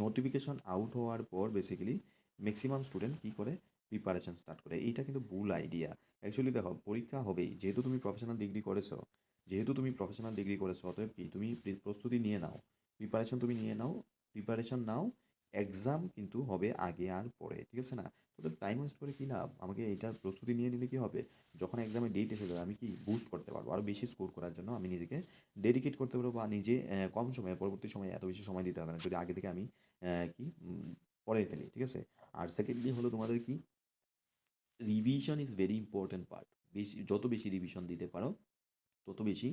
Notification out হওয়ার পর basically maximum student কী করে? প্রিপারেশান স্টার্ট করে। এইটা কিন্তু ভুল আইডিয়া অ্যাকচুয়ালি দেখো, পরীক্ষা হবেই। যেহেতু তুমি প্রফেশনাল ডিগ্রি করেছ, যেহেতু তুমি প্রফেশনাল ডিগ্রি করেছ, অতএব কি? তুমি প্রস্তুতি নিয়ে নাও। প্রিপারেশান তুমি নিয়ে নাও। প্রিপারেশান নাও এক্সাম কিন্তু হবে আগে আর পরে, ঠিক আছে না? তোদের টাইম ওয়েস্ট করে কী লাভ? আমাকে এইটা প্রস্তুতি নিয়ে নিলে কী হবে? যখন এক্সামের ডেট এসে যাবে, আমি কি বুস্ট করতে পারব? আরও বেশি স্কোর করার জন্য আমি নিজেকে ডেডিকেট করতে পারব বা নিজে কম সময়ে, পরবর্তী সময়ে এত বেশি সময় দিতে হবে না। যদি আগে থেকে আমি কি পড়ে ফেলি, ঠিক আছে? আর সেকেন্ডলি হলো তোমাদের কি? Revision is very important part বেশি, যত বেশি রিভিশন দিতে পারো, তত বেশি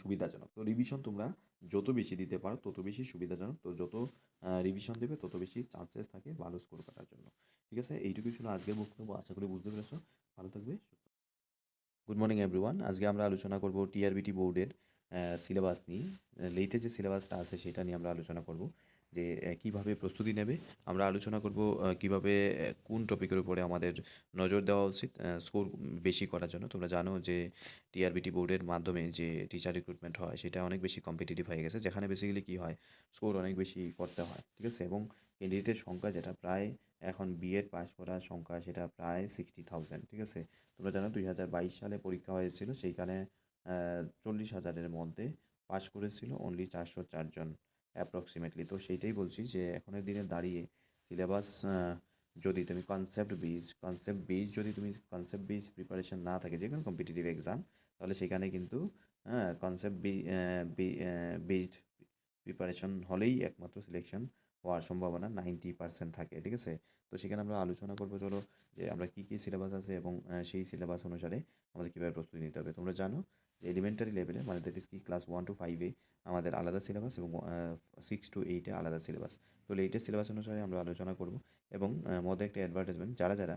সুবিধাজনক। তো রিভিশন তোমরা যত বেশি দিতে পারো, তত বেশি সুবিধাজনক। তো যত রিভিশন দেবে, তত বেশি চান্সেস থাকে ভালো স্কোর করার জন্য। ঠিক আছে? এইটুকুই ছিল আজকের বক্তব্য, আশা করি বুঝতে পেরেছ। ভালো থাকবে গুড মর্নিং এভরিওয়ান আজকে আমরা আলোচনা করব টিআরবিটি বোর্ডের সিলেবাস নিয়ে। লেটেস্ট যে সিলেবাসটা আছে, সেটা নিয়ে আমরা আলোচনা করব। যে কীভাবে প্রস্তুতি নেবে, আমরা আলোচনা করব কীভাবে কোন টপিকের উপরে আমাদের নজর দেওয়া উচিত স্কোর বেশি করার জন্য। তোমরা জানো যে টিআরবিটি বোর্ডের মাধ্যমে যে টিচার রিক্রুটমেন্ট হয়, সেটা অনেক বেশি কম্পিটিটিভ হয়ে গেছে, যেখানে বেসিক্যালি কী হয় স্কোর অনেক বেশি করতে হয়, ঠিক আছে? এবং ক্যান্ডিডেটের সংখ্যা যেটা প্রায়, এখন বিএড পাস করার সংখ্যা সেটা প্রায় সিক্সটি থাউজেন্ড ঠিক আছে? তোমরা জানো দুই হাজার বাইশ সালে পরীক্ষা হয়েছিল, সেইখানে চল্লিশ হাজারের মধ্যে পাশ করেছিল অনলি চারশো চারজন। অ্যাপ্রক্সিমেটলি তো সেইটাই বলছি যে এখনের দিনে দাঁড়িয়ে সিলেবাস যদি তুমি কনসেপ্ট বেস কনসেপ্ট বেস যদি তুমি কনসেপ্ট বেস প্রিপারেশন না থাকে যে কোনো কম্পিটিটিভ এক্সাম তাহলে সেখানে কিন্তু হ্যাঁ কনসেপ্ট বেসড প্রিপারেশন হলেই একমাত্র সিলেকশন হওয়ার সম্ভাবনা নাইনটি পার্সেন্ট থাকে, ঠিক আছে? তো সেখানে আমরা আলোচনা করব, চলো, যে আমরা কী কী সিলেবাস আছে এবং সেই সিলেবাস অনুসারে আমাদের কীভাবে প্রস্তুতি নিতে হবে। তোমরা জানো এলিমেন্টারি লেভেলে মানে দ্যাট ইস কি ক্লাস ওয়ান টু ফাইভে আমাদের আলাদা সিলেবাস এবং সিক্স টু এইটে আলাদা সিলেবাস তো লেটেস্ট সিলেবাস অনুসারে আমরা আলোচনা করব এবং মধ্যে একটা অ্যাডভার্টাইজমেন্ট যারা যারা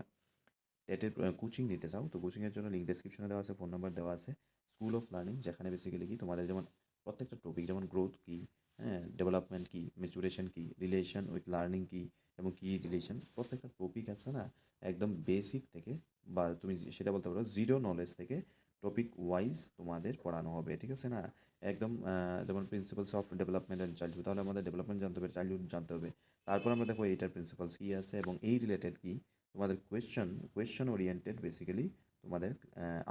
টেটের কোচিং নিতে চাও, তো কোচিংয়ের জন্য লিঙ্ক ডেসক্রিপশনে দেওয়া আছে ফোন নাম্বার দেওয়া আছে স্কুল অফ লার্নিং যেখানে বেসিক্যালি কি তোমাদের যেমন প্রত্যেকটা টপিক যেমন গ্রোথ কী হ্যাঁ ডেভেলপমেন্ট কী ম্যাচুরেশন কী রিলেশন উইথ লার্নিং কী এবং কী রিলেশন প্রত্যেকটা টপিক আছে না, একদম বেসিক থেকে বা তুমি সেটা বলতে পারো জিরো নলেজ থেকে টপিক ওয়াইজ তোমাদের পড়ানো হবে, ঠিক আছে না? একদম যেমন principles of development and childhood তাহলে আমাদের ডেভেলপমেন্ট জানতে হবে চাইল্ডহুড জানতে হবে। তারপর আমরা দেখো এইটার প্রিন্সিপালস কী আছে এবং এই রিলেটেড কী তোমাদের কোয়েশ্চন কোয়েশ্চন ওরিয়েন্টেড বেসিক্যালি তোমাদের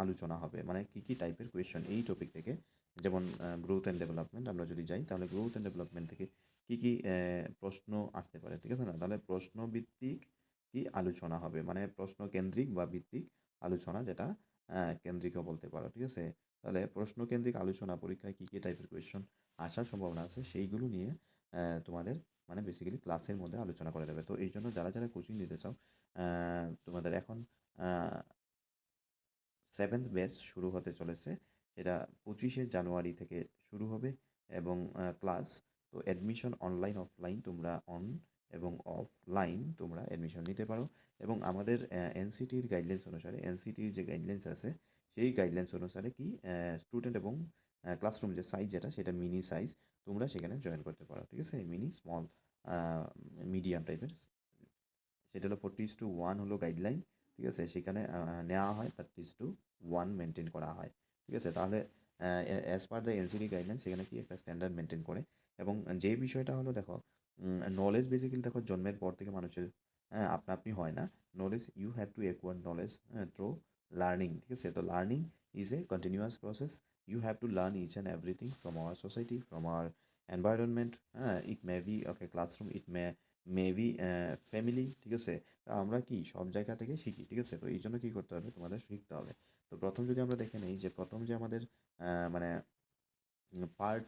আলোচনা হবে। মানে কী কী টাইপের কোয়েশ্চন এই টপিক থেকে, যেমন গ্রোথ অ্যান্ড ডেভেলপমেন্ট আমরা যদি যাই, তাহলে গ্রোথ অ্যান্ড ডেভেলপমেন্ট থেকে কী কী প্রশ্ন আসতে পারে, ঠিক আছে না? তাহলে প্রশ্নভিত্তিক কি আলোচনা হবে? মানে প্রশ্ন কেন্দ্রিক বা ভিত্তিক আলোচনা যেটা আহ, কেন্দ্রিকও বলতে পারো ঠিক আছে? তাহলে প্রশ্ন কেন্দ্রিক আলোচনা পরীক্ষায় কী কী টাইপের কোয়েশ্চন আসার সম্ভাবনা আছে সেইগুলো নিয়ে তোমাদের মানে বেসিক্যালি ক্লাসের মধ্যে আলোচনা করে দেবে। তো এই জন্য যারা যারা কোচিং নিতে চাও তোমাদের এখন সেভেন্থ ব্যাচ শুরু হতে চলেছে। এটা পঁচিশে জানুয়ারি থেকে শুরু হবে এবং ক্লাস তো অ্যাডমিশন অনলাইন অফলাইন তোমরা অন এবং অফলাইন তোমরা অ্যাডমিশন নিতে পারো। এবং আমাদের এনসিটির গাইডলাইন্স অনুসারে এনসিটির যে গাইডলাইন্স আছে, সেই গাইডলাইন্স অনুসারে কি স্টুডেন্ট এবং ক্লাসরুম যে সাইজ যেটা, সেটা মিনি সাইজ তোমরা সেখানে জয়েন করতে পারো, ঠিক আছে? মিনি স্মল মিডিয়াম টাইপের সেটা হলো ফোরটি টু ওয়ান হলো গাইডলাইন ঠিক আছে? সেখানে নেওয়া হয় থার্টি টু ওয়ান মেনটেন করা হয়, ঠিক আছে? তাহলে as per the NCD guideline সেখানে কি একটা স্ট্যান্ডার্ড মেনটেন করে। এবং যে বিষয়টা হলো, দেখো নলেজ বেসিক্যালি দেখো জন্মের পর থেকে মানুষের হ্যাঁ আপনা আপনি হয় না। Knowledge you have to acquire knowledge through learning ঠিক আছে? তো learning is a continuous process you have to learn each and everything from our society from our environment হ্যাঁ it may be okay classroom it may maybe family ঠিক আছে? তা আমরা কি সব জায়গা থেকে শিখি, ঠিক আছে? তো এই জন্য কী করতে হবে? তোমাদের শিখতে হবে। তো প্রথম যদি আমরা দেখে নিই যে প্রথম যে আমাদের মানে পার্ট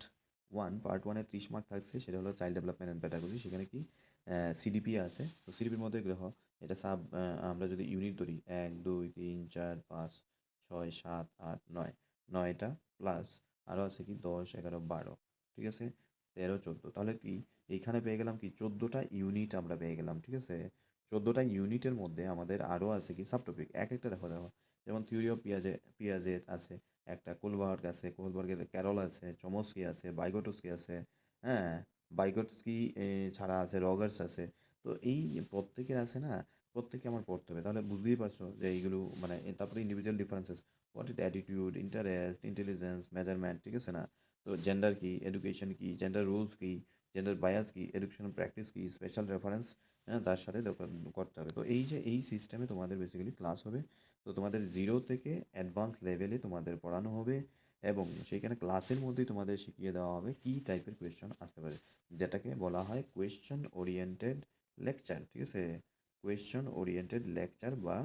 ওয়ান পার্ট ওয়ানে ত্রিশ মার্ক থাকছে, সেটা হলো চাইল্ড ডেভেলপমেন্ট অ্যান্ড প্যাডাগজি সেখানে কি সিডিপি আছে। তো সিডিপির মধ্যে গ্রহ, এটা সাব আমরা যদি ইউনিট ধরি, এক, দুই, তিন, চার, পাঁচ, ছয়, সাত, আট, নয়, নয়টা প্লাস আরও আছে কি, দশ, এগারো, বারো, ঠিক আছে? তেরো, চোদ্দ, তাহলে কি, এইখানে পেয়ে গেলাম কি, চোদ্দোটা ইউনিট আমরা পেয়ে গেলাম, ঠিক আছে? চোদ্দোটা ইউনিটের মধ্যে আমাদের আরও আছে কি সাবটপিক এক একটা দেখো দেখো, যেমন থিওরি অফ পিয়াজে পিয়াজের আছে একটা কোলবার্গ আছে, কোলবার্গের ক্যারল আছে, চমস্কি আছে, বাইগোটস্কি আছে হ্যাঁ বাইগোটস্কি ছাড়া আছে, রগার্স আছে। তো এই প্রত্যেকের আছে না প্রত্যেকে আমার পড়তে হবে। তাহলে বুঝতেই পারছ যে এইগুলো মানে তারপরে individual differences what it attitude interest intelligence measurement ঠিক আছে না? তো জেন্ডার কী এডুকেশন কী জেন্ডার রুলস কি জেন্ডার বায়াস কি এডুকেশন প্র্যাকটিস কি স্পেশাল রেফারেন্স হ্যাঁ তার সাথে করতে হবে। তো এই যে, এই সিস্টেমে তোমাদের বেসিক্যালি ক্লাস হবে। তো তোমাদের জিরো থেকে অ্যাডভান্স লেভেলে তোমাদের পড়ানো হবে এবং সেইখানে ক্লাসের মধ্যেই তোমাদের শিখিয়ে দেওয়া হবে কী টাইপের কোয়েশ্চন আসতে পারে। যেটাকে বলা হয় কোয়েশ্চন ওরিয়েন্টেড লেকচার ঠিক আছে? কোয়েশ্চন ওরিয়েন্টেড লেকচার বা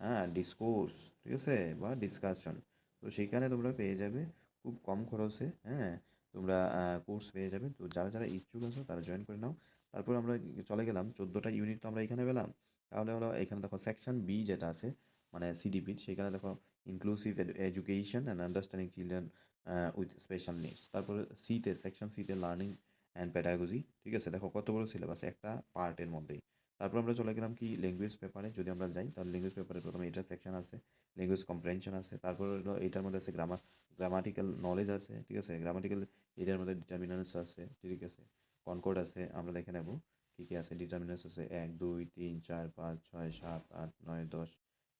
হ্যাঁ ডিসকোর্স ঠিক আছে? বা ডিসকাশন তো সেইখানে তোমরা পেয়ে যাবে খুব কম খরচে হ্যাঁ তোমরা কোর্স পেয়ে যাবে। তো যারা যারা ইচ্ছুক আছো, তারা জয়েন করে নাও। তারপর আমরা চলে গেলাম। চোদ্দোটা ইউনিট তো আমরা এখানে পেলাম। তাহলে হলো এখানে দেখো সেকশন বি যেটা আছে মানে সিডিপির সেখানে দেখো inclusive education and understanding children with special needs তারপর সিতে সেকশন সিতে লার্নিং অ্যান্ড প্যাডাগজি ঠিক আছে? দেখো কত বড় সিলেবাস একটা পার্টের মধ্যেই। তারপর আমরা চলে গেলাম কি ল্যাঙ্গুয়েজ পেপারে যদি আমরা যাই, তাহলে ল্যাঙ্গুয়েজ পেপারে প্রথমে এটার সেকশন আছে ল্যাঙ্গুয়েজ কম্প্রেনশন আছে, তারপর হলো এটার মধ্যে আছে গ্রামার গ্রামাটিক্যাল নলেজ আছে, ঠিক আছে? গ্রামাটিক্যাল এটার মধ্যে ডিটারমিনান্স আছে, ঠিক আছে? কনকর্ড আছে, আমরা দেখে নেব কী কী আছে। ডিটারমিনান্স আছে এক, দুই, তিন, চার, পাঁচ, ছয়, সাত, আট, নয়, দশ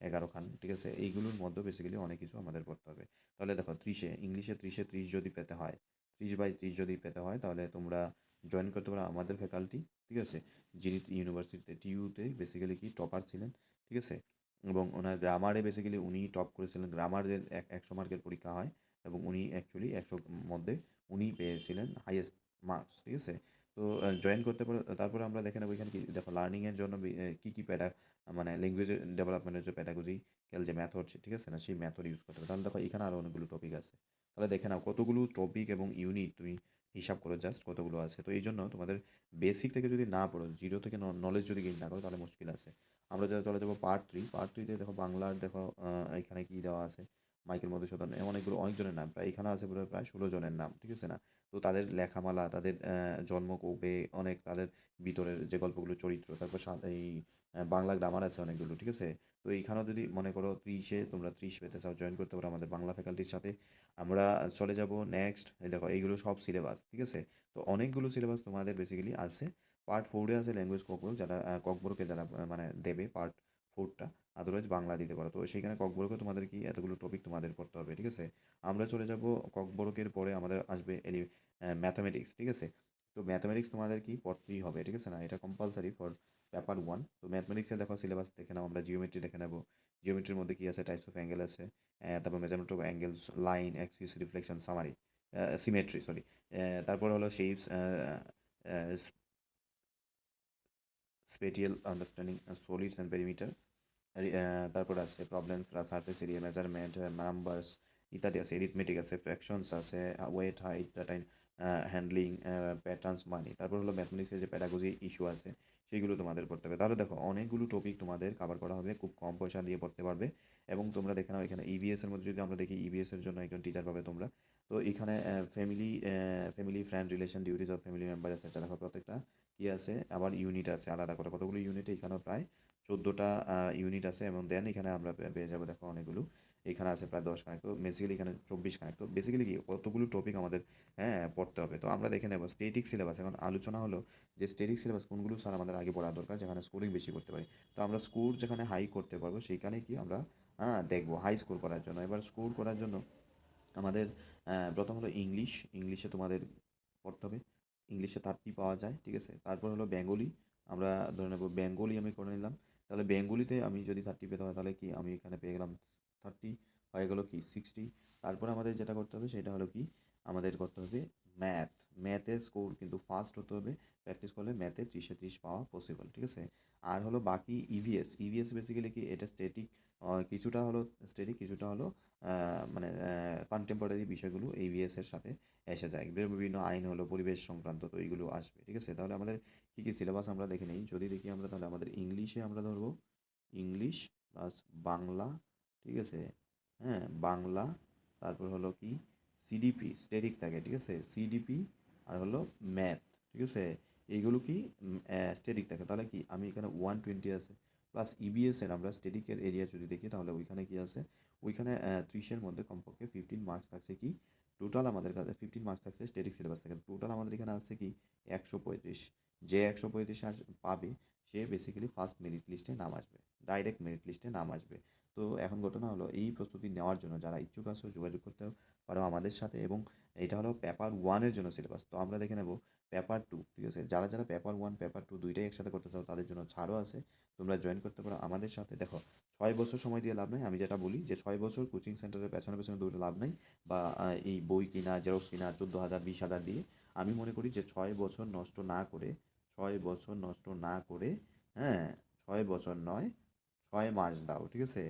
এগারো খান ঠিক আছে? এইগুলোর মধ্যে বেসিক্যালি অনেক কিছু আমাদের পড়তে হবে। তাহলে দেখো, ত্রিশে, ইংলিশে ত্রিশে ত্রিশ যদি পেতে হয়, ত্রিশ বাই ত্রিশ যদি পেতে হয়, তাহলে তোমরা জয়েন করতে পারো আমাদের ফ্যাকাল্টি ঠিক আছে? যিনি ইউনিভার্সিটিতে টিউতে বেসিক্যালি কি টপার ছিলেন, ঠিক আছে? এবং ওনার গ্রামারে বেসিক্যালি উনি টপ করেছিলেন। গ্রামারের এক, একশো মার্কের পরীক্ষা হয় এবং উনি অ্যাকচুয়ালি একশোর মধ্যে উনি পেয়েছিলেন হাইয়েস্ট মার্কস ঠিক আছে? তো জয়েন করতে পারো, তারপরে আমরা দেখে নেব এখানে কি, দেখো লার্নিংয়ের জন্য কী কী প্যাডা মানে ল্যাঙ্গুয়েজ ডেভেলপমেন্টের যে প্যাডাগজিক্যাল যে ম্যাথড ঠিক আছে না? সেই ম্যাথড ইউজ করতে হবে তাহলে দেখো এখানে আরও অনেকগুলো টপিক আছে। তাহলে দেখে নাও কতগুলো টপিক এবং ইউনিট তুমি হিসাব করো জাস্ট কতগুলো আছে। তো এই জন্য তোমাদের বেসিক থেকে যদি না পড়ো জিরো থেকে নলেজ যদি গেইন না করো, তাহলে মুশকিল আছে। আমরা যারা চলে যাব পার্ট থ্রি পার্ট থ্রিতে দেখো বাংলার দেখো এখানে কী দেওয়া আছে? মাইকেল মধুসূদন অনেকগুলো, অনেকজনের নাম। প্রায় এখানে আছে পুরো প্রায় ষোলো জনের নাম, ঠিক আছে না? তো তাদের লেখামালা, তাদের জন্ম কবে, অনেক তাদের ভিতরের যে গল্পগুলো, চরিত্র, তারপর এই বাংলা গ্রামার আছে অনেকগুলো, ঠিক আছে? তো এইখানেও যদি মনে করো ত্রিশে, তোমরা ত্রিশ পেতে চাও জয়েন করতে পারো আমাদের বাংলা ফ্যাকাল্টির সাথে। আমরা চলে যাব নেক্সট এই দেখো, এইগুলো সব সিলেবাস ঠিক আছে? তো অনেকগুলো সিলেবাস তোমাদের বেসিক্যালি আছে। পার্ট ফোরে আছে ল্যাঙ্গুয়েজ ককবরক যারা ককবরকে যারা মানে দেবে পার্ট ফোরটা আদারওয়াইজ বাংলা দিতে পারো। তো সেইখানে ককবরকে তোমাদের কি এতগুলো টপিক তোমাদের পড়তে হবে, ঠিক আছে? আমরা চলে যাব ককবরকের পরে আমাদের আসবে এলি ম্যাথামেটিক্স ঠিক আছে? তো ম্যাথামেটিক্স তোমাদের কি পড়তেই হবে, ঠিক আছে না? এটা কম্পালসারি ফর পেপার ওয়ান তো ম্যাথমেটিক্সে দেখো সিলেবাস দেখে নাও, আমরা জিওমেট্রি দেখে নেব। জিওমেট্রির মধ্যে কী আছে? টাইপস অফ অ্যাঙ্গেল আছে তারপর measurement of angles line axis reflection summary symmetry sorry তারপর হলো shapes spatial understanding solids and perimeter তারপর আছে problems surface area measurement numbers ইত্যাদি আছে এরিথমেটিক আছে ফ্র্যাকশনস আছে weight height time handling patterns money তারপর হলো ম্যাথমেটিক্সের যে প্যাডাগজি ইস্যু আছে সেইগুলো তোমাদের পড়তে হবে। তাহলে দেখো, অনেকগুলো টপিক তোমাদের কভার করা হবে, খুব কম পয়সা দিয়ে পড়তে পারবে এবং তোমরা দেখে নাও এখানে ইবিএস এর মধ্যে যদি আমরা দেখি ইবিএস এর জন্য একজন টিচার পাবে তোমরা। তো এখানে family family friend relation duties of family member আছে দেখো প্রত্যেকটা কী আছে, আবার ইউনিট আছে আলাদা করে। কতগুলো ইউনিট এখানেও প্রায় চোদ্দোটা ইউনিট আছে এবং দেন এখানে আমরা পেয়ে যাব, দেখো অনেকগুলো। এখানে আছে প্রায় দশ তো বেসিক্যালি এখানে চব্বিশ তো বেসিক্যালি কি, কতগুলো টপিক আমাদের হ্যাঁ পড়তে হবে? তো আমরা দেখে নেব স্টেটিক সিলেবাস এখন আলোচনা হলো যে স্টেটিক সিলেবাস কোনগুলো স্যার আমাদের আগে পড়া দরকার, যেখানে স্কোরিং বেশি করতে পারি। তো আমরা স্কোর যেখানে হাই করতে পারব, সেইখানে কি আমরা হ্যাঁ দেখব হাই স্কোর করার জন্য। এবার স্কোর করার জন্য আমাদের প্রথম হলো ইংলিশ ইংলিশে তোমাদের পড়তে হবে। ইংলিশে থার্টি পাওয়া যায়, ঠিক আছে? তারপর হলো বেঙ্গলি আমরা ধরে নেব বেঙ্গলি আমি করে নিলাম। তাহলে বেঙ্গলিতে আমি যদি থার্টি পেতে হয় তাহলে কি আমি এখানে পেয়ে গেলাম থার্টি হয়ে গেলো কি সিক্সটি তারপর আমাদের যেটা করতে হবে সেটা হলো কি, আমাদের করতে হবে ম্যাথ ম্যাথে স্কোর কিন্তু ফার্স্ট হতে হবে। প্র্যাকটিস করলে ম্যাথে ত্রিশে ত্রিশ পাওয়া পসিবল ঠিক আছে? আর হলো বাকি ইভিএস ইভিএস বেসিক্যালি কি, এটা স্টেটিক কিছুটা হলো স্টেটিক কিছুটা হলো মানে কন্টেম্পোরারি বিষয়গুলো ইভিএস এর সাথে এসে যায়। বিভিন্ন আইন হলো, পরিবেশ সংক্রান্ত তো এইগুলো আসবে, ঠিক আছে? তাহলে আমাদের কী কী সিলেবাস আমরা দেখে নিই। যদি দেখি আমরা, তাহলে আমাদের ইংলিশে আমরা ধরবো। ইংলিশ প্লাস বাংলা ঠিক আছে? হ্যাঁ বাংলা, তারপর হলো কি? সিডিপি স্টেটিক থাকে, ঠিক আছে? সিডিপি আর হলো ম্যাথ ঠিক আছে? এইগুলো কি? স্টেটিক থাকে। তাহলে কি? আমি এখানে ওয়ান টোয়েন্টি আছে প্লাস ইবিএসের আমরা স্টেটিকের এরিয়া যদি দেখি, তাহলে ওইখানে কি আছে? ওইখানে ত্রিশের মধ্যে কমপক্ষে ফিফটিন মার্কস থাকছে কি? টোটাল আমাদের কাছে ফিফটিন মার্কস থাকছে স্টেটিক সিলেবাস থেকে। টোটাল আমাদের এখানে আছে কি? একশো পঁয়ত্রিশ। যে একশো পঁয়ত্রিশ পাবে, সে বেসিক্যালি ফার্স্ট মেরিট লিস্টে নাম আসবে। ডাইরেক্ট মেরিট লিস্টে নাম আসবে। তো এখন ঘটনা হলো, এই প্রস্তুতি নেওয়ার জন্য যারা ইচ্ছুক আছো, যোগাযোগ করতে পারো আমাদের সাথে এবং এটা হলো পেপার ওয়ানের জন্য সিলেবাস তো আমরা দেখে নেব পেপার টু ঠিক আছে? যারা যারা পেপার ওয়ান পেপার টু দুইটাই একসাথে করতে চাও, তাদের জন্য ছাড়ও আছে। তোমরা জয়েন করতে পারো আমাদের সাথে। দেখো, ছয় বছর সময় দিয়ে লাভ নেই। আমি যেটা বলি যে ছয় বছর কোচিং সেন্টারের পেছনে পেছনে দৌড়ে লাভ নেই বা এই বই কিনা জেরক্স কিনা, চোদ্দ হাজার, বিশ হাজার দিয়ে। আমি মনে করি যে ছয় বছর নষ্ট না করে, ছয় বছর নষ্ট না করে হ্যাঁ ছয় বছর নয় ছয় মাস দাও, ঠিক আছে?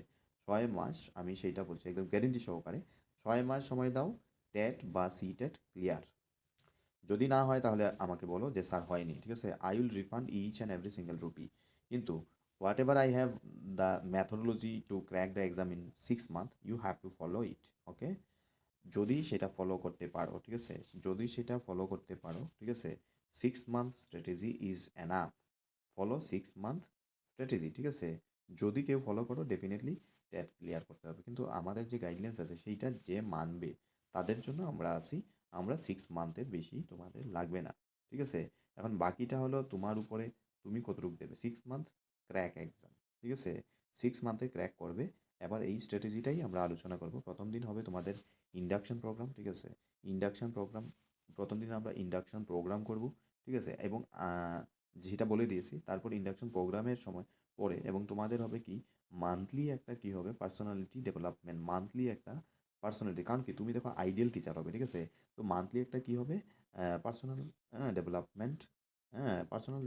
ছয় মাস, আমি সেইটা বলছি, একদম গ্যারেন্টি সহকারে। ছয় মাস সময় দাও টেট বা সি টেট ক্লিয়ার যদি না হয় তাহলে আমাকে বলো যে, স্যার, হয়নি। ঠিক আছে? I will refund each and every single rupee কিন্তু whatever I have the methodology to crack the exam in six month you have to follow it okay যদি সেটা ফলো করতে পারো, ঠিক আছে? যদি সেটা ফলো করতে পারো, ঠিক আছে? Six month strategy is enough follow six month strategy ঠিক আছে? যদি কেউ ফলো করো ডেফিনেটলি ট্যাট ক্লিয়ার করতে হবে। কিন্তু আমাদের যে গাইডলাইন্স আছে, সেইটা যে মানবে, তাদের জন্য আমরা আসি আমরা সিক্স মান্থের বেশি তোমাদের লাগবে না। ঠিক আছে? এখন বাকিটা হলো তোমার উপরে তুমি কতটুকু দেবে? সিক্স মান্থ ক্র্যাক এক্সাম ঠিক আছে? সিক্স মান্থে ক্র্যাক করবে। এবার এই স্ট্র্যাটেজিটাই আমরা আলোচনা করব। প্রথম দিন হবে তোমাদের ইন্ডাকশন প্রোগ্রাম ঠিক আছে? ইন্ডাকশন প্রোগ্রাম প্রথম দিন আমরা ইন্ডাকশন প্রোগ্রাম করব, ঠিক আছে? এবং যেটা বলে দিয়েছি, তারপর ইন্ডাকশন প্রোগ্রামের সময় পরে এবং তোমাদের হবে কি মান্থলি একটা কি হবে পার্সোনালিটি ডেভেলপমেন্ট মান্থলি একটা পার্সোনালিটি কারণ কি, তুমি দেখো আইডিয়াল টিচার হবে, ঠিক আছে? তো মান্থলি একটা কি হবে পার্সোনাল ডেভেলপমেন্ট হ্যাঁ পার্সোনাল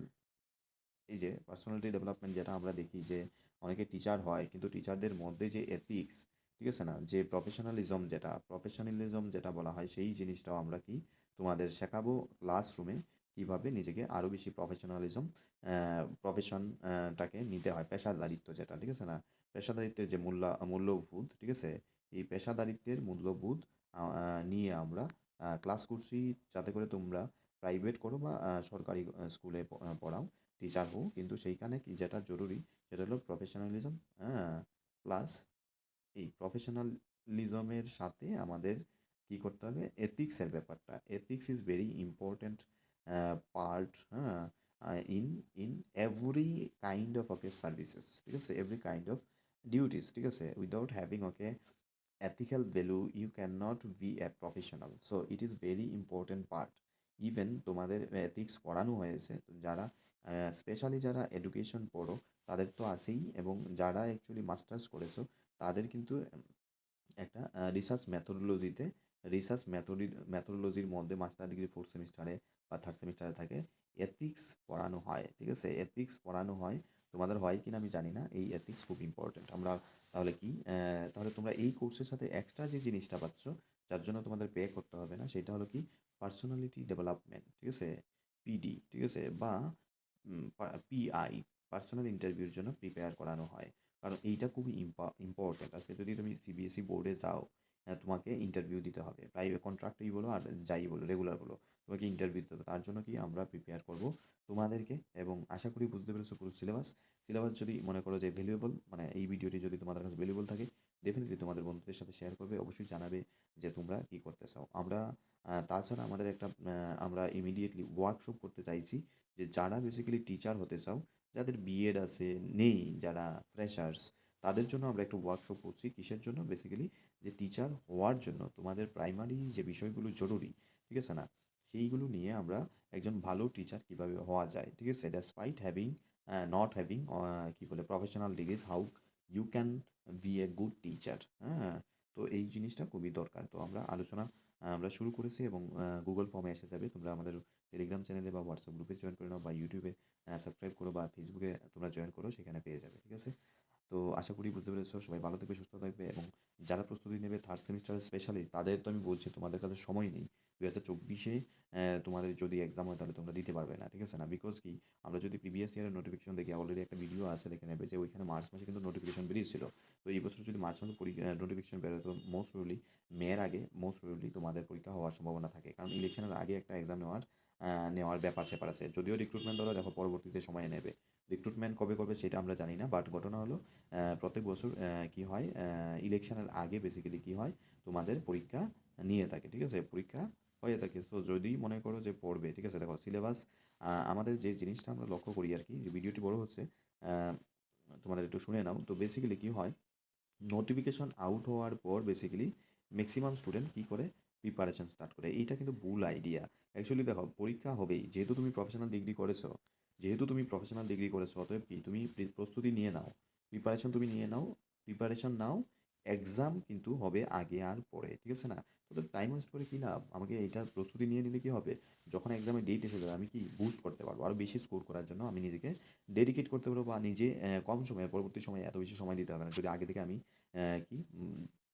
এই যে পার্সোনালিটি ডেভেলপমেন্ট যেটা আমরা দেখি যে অনেকে টিচার হয়, কিন্তু টিচারদের মধ্যে যে এথিক্স ঠিক আছে না? যে প্রফেশনালিজম যেটা প্রফেশনালিজম যেটা বলা হয়, সেই জিনিসটাও আমরা কি তোমাদের শেখাবো ক্লাসরুমে কীভাবে নিজেকে আরও বেশি প্রফেশনালিজম প্রফেশনটাকে নিতে হয়? পেশাদারিত্ব যেটা, ঠিক আছে না? পেশাদারিত্বের যে মূল্য, মূল্যবোধ, ঠিক আছে? এই পেশাদারিত্বের মূল্যবোধ নিয়ে আমরা ক্লাস করছি যাতে করে তোমরা প্রাইভেট করো বা সরকারি স্কুলে পড়াও টিচার হও। কিন্তু সেইখানে কি যেটা জরুরি, সেটা হলো প্রফেশনালিজম হ্যাঁ? প্লাস এই প্রফেশনালিজমের সাথে আমাদের কি করতে হবে? এথিক্সের ব্যাপারটা। Ethics is very important part হ্যাঁ in in every kind of okay services ঠিক আছে? এভরি কাইন্ড অফ ডিউটিস ঠিক আছে? Without having okay ethical value, you cannot be a professional. So, it is very important part. Even তোমাদের ethics পড়ানো হয়েছে, যারা specially যারা এডুকেশন পড়ো, তাদের তো আছেই, এবং যারা অ্যাকচুয়ালি মাস্টার্স করেছ, তাদের কিন্তু একটা রিসার্চ ম্যাথোডোলজিতে রিসার্চ ম্যাথোডি ম্যাথোলজির মধ্যে মাস্টার ডিগ্রি ফোর্থ সেমিস্টারে বা থার্ড সেমিস্টারে থাকে এথিক্স পড়ানো হয়, ঠিক আছে? এথিক্স পড়ানো হয়, তোমাদের হয় কিনা আমি জানি না, এই এথিক্স খুব ইম্পর্টেন্ট আমরা তাহলে কি তাহলে তোমরা এই কোর্সের সাথে এক্সট্রা যে জিনিসটা পাচ্ছ, যার জন্য তোমাদের পে করতে হবে না, সেটা হলো কি পার্সোনালিটি ডেভেলপমেন্ট ঠিক আছে? পিডি ঠিক আছে? বা পিআই পার্সোনাল ইন্টারভিউর জন্য প্রিপেয়ার করানো হয়। কারণ এইটা খুবই ইম্পর্টেন্ট আজকে যদি তুমি সিবিএসই বোর্ডে যাও তোমাকে ইন্টারভিউ দিতে হবে। প্রাইভেট কন্ট্রাক্টই বলো আর যাই বলো রেগুলার বলো, তোমাকে ইন্টারভিউ দিতে হবে। তার জন্য কি আমরা প্রিপেয়ার করব তোমাদেরকে এবং আশা করি বুঝতে পেরেছ পুরো সিলেবাস সিলেবাস যদি মনে করো যে ভ্যালুয়েবল মানে এই ভিডিওটি যদি তোমাদের কাছে ভ্যালুয়েবল থাকে ডেফিনেটলি তোমাদের বন্ধুদের সাথে শেয়ার করবে, অবশ্যই জানাবে যে তোমরা কী করতে চাও আমরা তাছাড়া আমাদের একটা আমরা ইমিডিয়েটলি ওয়ার্কশপ করতে চাইছি যে যারা বেসিক্যালি টিচার হতে চাও, যাদের বিএড আছে, নেই, যারা ফ্রেশার্স তাদের জন্য আমরা একটা ওয়ার্কশপ করছি। কিসের জন্য? বেসিক্যালি যে টিচার হওয়ার জন্য। তোমাদের প্রাইমারি যে বিষয়গুলো জরুরি, ঠিক আছে না? সেইগুলো নিয়ে আমরা একজন ভালো টিচার কীভাবে হওয়া যায়, ঠিক আছে? ডেসপাইট হ্যাভিং নট হ্যাভিং কী বলে professional degrees how you can be a good teacher হ্যাঁ? তো এই জিনিসটা খুবই দরকার। তো আমরা আলোচনা, আমরা শুরু করেছি এবং গুগল ফর্মে এসে যাবে। তোমরা আমাদের টেলিগ্রাম চ্যানেলে বা হোয়াটসঅ্যাপ গ্রুপে জয়েন করে নাও বা ইউটিউবে সাবস্ক্রাইব করো বা ফেসবুকে তোমরা জয়েন করো, সেখানে পেয়ে যাবে, ঠিক আছে? তো আশা করি বুঝতে পেরেছ। সবাই ভালো থাকবে, সুস্থ থাকবে এবং যারা প্রস্তুতি নেবে থার্ড সেমিস্টারে স্পেশালি তাদের তো আমি বলছি তোমাদের কাছে সময় নেই। দু হাজার চব্বিশে তোমাদের যদি এক্সাম হয় তাহলে তোমরা দিতে পারবে না, ঠিক আছে না? বিকজ কি, আমরা যদি প্রিভিয়াস ইয়ারের নোটিফিকেশন দেখি অলরেডি একটা ভিডিও আছে দেখে নেবে যে ওইখানে মার্চ মাসে কিন্তু নোটিফিকেশন বেরিয়েছিল। তো এই বছর যদি মার্চ মাসে নোটিফিকেশন বেরোয়, তো মোস্ট প্রবলি মেয়ের আগে মোস্ট প্রবলি তোমাদের পরীক্ষা হওয়ার সম্ভাবনা থাকে। কারণ ইলেকশনের আগে একটা এক্সাম নেওয়ার নেওয়ার ব্যাপার স্যাপার আছে। যদিও রিক্রুটমেন্ট দ্বারা দেখো পরবর্তীতে সময় নেবে। রিক্রুটমেন্ট কবে করবে সেটা আমরা জানি না বাট ঘটনা হলো প্রত্যেক বছর কি হয় ইলেকশনের আগে বেসিক্যালি কি হয়, তোমাদের পরীক্ষা নিয়ে থাকে, ঠিক আছে? পরীক্ষা হয়ে থাকে। সো যদি মনে করো যে পড়বে, ঠিক আছে? দেখো সিলেবাস আমাদের যে জিনিসটা আমরা লক্ষ্য করি আর কি ভিডিওটি বড় হচ্ছে তোমাদের একটু শুনে নাও। তো বেসিক্যালি কি হয় নোটিফিকেশন আউট হওয়ার পর বেসিক্যালি ম্যাক্সিমাম স্টুডেন্ট কী করে? প্রিপারেশন স্টার্ট করে। এইটা কিন্তু ভুল আইডিয়া অ্যাকচুয়ালি দেখো, পরীক্ষা হবেই। যেহেতু তুমি প্রফেশনাল ডিগ্রি করেছ যেহেতু তুমি প্রফেশনাল ডিগ্রি করেছ, অতএব কি তুমি প্রস্তুতি নিয়ে নাও। প্রিপারেশন তুমি নিয়ে নাও প্রিপারেশন নাও এক্সাম কিন্তু হবে আগে আর পরে, ঠিক আছে না? তোদের টাইম ওয়েস্ট করে কী লাভ? আমাকে এটা প্রস্তুতি নিয়ে নিলে কি হবে? যখন এক্সামের ডেট এসে যাবে, আমি কি বুস্ট করতে পারব? আরও বেশি স্কোর করার জন্য আমি নিজেকে ডেডিকেট করতে পারব বা নিজে কম সময়ে, পরবর্তী সময়ে এত বেশি সময় দিতে হবে না, যদি আগে থেকে আমি কি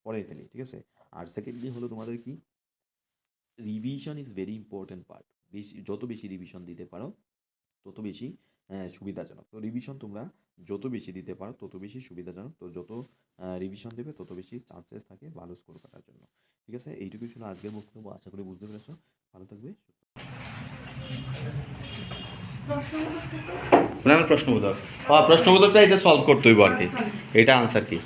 পড়ে ফেলি, ঠিক আছে? আর সেকেন্ডলি হলো তোমাদের কি? Revision is very important part বেশি যত বেশি রিভিশন দিতে পারো তত বেশি সুবিধাজনক। তো রিভিশন তোমরা যত বেশি দিতে পারো, তত বেশি সুবিধাজনক। তো যত রিভিশন দেবে, তত বেশি চান্সেস থাকে ভালো স্কোর করার জন্য। ঠিক আছে? এইটুকু ছিল আজকের বক্তব্য। আশা করি বুঝতে পেরেছ। ভালো থাকবে মানে আমার প্রশ্নবোধক। হ্যাঁ প্রশ্নবোধকটা এটা সলভ করতে হইব আর কি। এটা আনসার কি?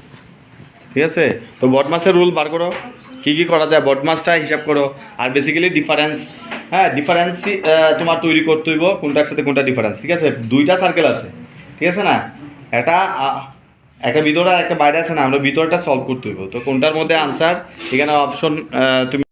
ঠিক আছে? তো বটমাসের রুল বার করো। কী কী করা যায়? বটমাসটা হিসাব করো। আর বেসিক্যালি ডিফারেন্স হ্যাঁ ডিফারেন্সই তোমার তৈরি করতে হইব কোনটার সাথে কোনটা ডিফারেন্স ঠিক আছে? দুইটা সার্কেল আছে, ঠিক আছে না? একটা একটা ভিতরে আর একটা বাইরে আছে না, আমরা ভিতরটা সলভ করতে হইব। তো কোনটার মধ্যে আনসার এখানে অপশন তুমি